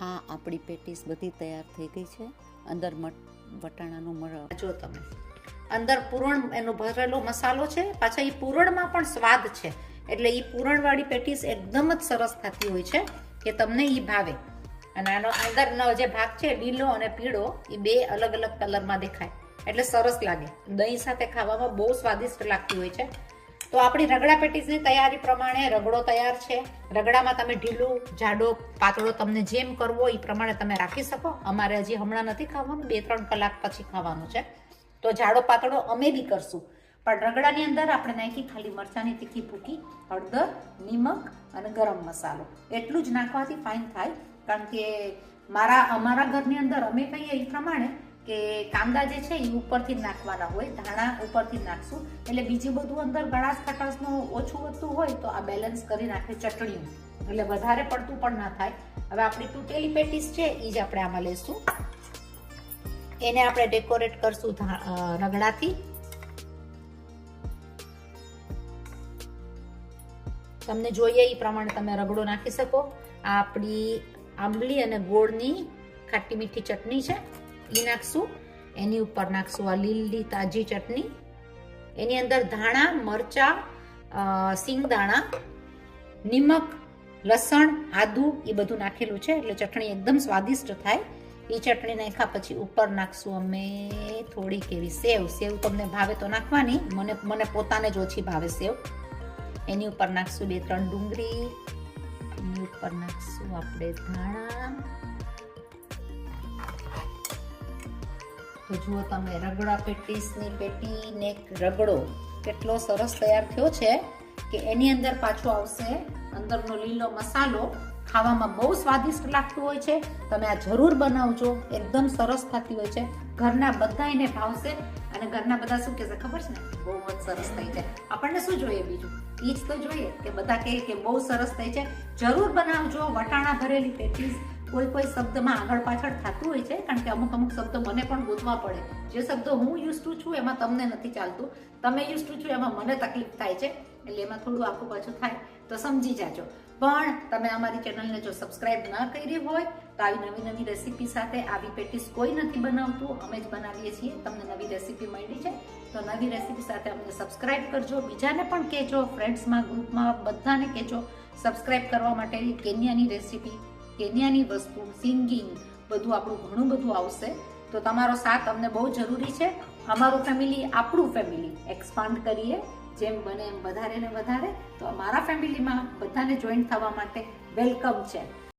આ આપણી પેટીસ બધી તૈયાર થઈ ગઈ છે. અંદર વટાણાનું મર જો તમે. અંદર પૂરણ એનો ભરેલો મસાલો છે. પાછા એ પૂરણમાં પણ સ્વાદ છે. એટલે એ પૂરણવાળી પેટીસ એકદમ જ સરસ થતી હોય છે કે તમને એ ભાવે. અને આનો અંદરનો જે ભાગ છે, લીલો અને પીળો એ બે અલગ અલગ કલરમાં દેખાય. એટલે સરસ લાગે. દહીં સાથે ખાવામાં બહુ સ્વાદિષ્ટ લાગતી હોય છે. તો આપણી રગડા પેટીસની તૈયારી પ્રમાણે રગડો તૈયાર છે. રગડામાં તમે ઢીલું, જાડો પાતળો તમને જેમ કરવો એ પ્રમાણે તમે રાખી શકો. અમારે હજી હમણાં નથી ખાવાનું, બે ત્રણ કલાક પછી ખાવાનું છે. તો જાડો પાતળો અમે બી કરશું. પણ રગડાની અંદર આપણે નાખી ખાલી મરચાંની તીખી ભૂકી, હળદર, નિમક અને ગરમ મસાલો. એટલું જ નાખવાથી ફાઇન થાય. કારણ કે મારા, અમારા ઘરની અંદર અમે કહીએ એ પ્રમાણે કે કાંદા જે છે એ ઉપરથી નાખવાના હોય, ધાણા ઉપરથી નાખશું. એટલે બીજું બધું અંદર ગળાશ ખટાશનું ઓછું વધતું હોય તો આ બેલેન્સ કરી નાખે ચટણીઓ. એટલે વધારે પડતું પણ ના થાય. હવે આપણી તૂટેલી પેટીસ છે એ જ આપણે આમાં લેશું. એને આપણે ડેકોરેટ કરશું રગડાથી. તમને જોઈએ એ પ્રમાણે તમે રગડો નાખી શકો. આ આપણી આંબલી અને ગોળની ખાટી મીઠી ચટણી છે. એ નાખશું. એની ઉપર નાખશું આ લીલી તાજી ચટણી. એની અંદર ધાણા, મરચા સિંગદાણા, નિમક, લસણ, આદું એ બધું નાખેલું છે. એટલે ચટણી એકદમ સ્વાદિષ્ટ થાય. એ ચટણી નાખ્યા પછી ઉપર નાખશું અમે થોડીક એવી સેવ. સેવ તમને ભાવે તો નાખવાની. મને મને પોતાને જ ઓછી ભાવે સેવ. એની ઉપર નાખશું બે, ત્રણ ડુંગળી. એની ઉપર નાખશું આપણે ધાણા. તો જુઓ તમે, રગડા પેટીસની પેટીને રગડો કેટલો સરસ તૈયાર થયો છે કે એની અંદર પાછો આવશે અંદરનો લીલો મસાલો. ખાવામાં બહુ સ્વાદિષ્ટ લાગતું હોય છે. તમે આ જરૂર બનાવજો, એકદમ સરસ થતી હોય છે. ઘરના બધા એને ભાવશે અને ઘરના બધા શું કહેશે, ખબર છે ને? બહુ જ સરસ થઈ છે આપણને શું જોઈએ બીજું? એ જ તો જોઈએ કે બધા કહે કે બહુ સરસ થઈ છે. જરૂર બનાવજો, વટાણા ભરેલી પેટીસ કોઈ કોઈ શબ્દમાં આગળ પાછળ થતું હોય છે, કારણ કે અમુક અમુક શબ્દો મને પણ ગોતવા પડે. જે શબ્દો હું યુઝ ટુ છું, એમાં તમને નથી ચાલતું. તમે યુઝ ટુ છું, એમાં મને તકલીફ થાય છે, એટલે એમાં થોડું આખું પાછું થાય, તો સમજી જાજો. પણ તમે અમારી ચેનલને જો સબસ્ક્રાઇબ ન કરી હોય, તો આવી નવી નવી રેસીપી સાથે આવી પેટીસ કોઈ નથી બનાવતું. અમે જ બનાવીએ છીએ. તમને નવી રેસીપી મળી છે, તો નવી રેસીપી સાથે અમને સબસ્ક્રાઇબ કરજો. બીજાને પણ કહેજો ફ્રેન્ડ્સમાં ગ્રુપમાં બધાને કહેજો સબસ્ક્રાઇબ કરવા માટે કેન્યાની રેસીપી કેન્યાની વસ્તુ, સિંગિંગ, બધું આપણું ઘણું બધું આવશે. તો તમારો સાથ અમને બહુ જરૂરી છે. અમારું ફેમિલી આપણું ફેમિલી એક્સપાન્ડ કરીએ. જેમ બને એમ વધારે ને વધારે. તો અમારા ફેમિલીમાં બધાને જોઈન થવા માટે વેલકમ છે.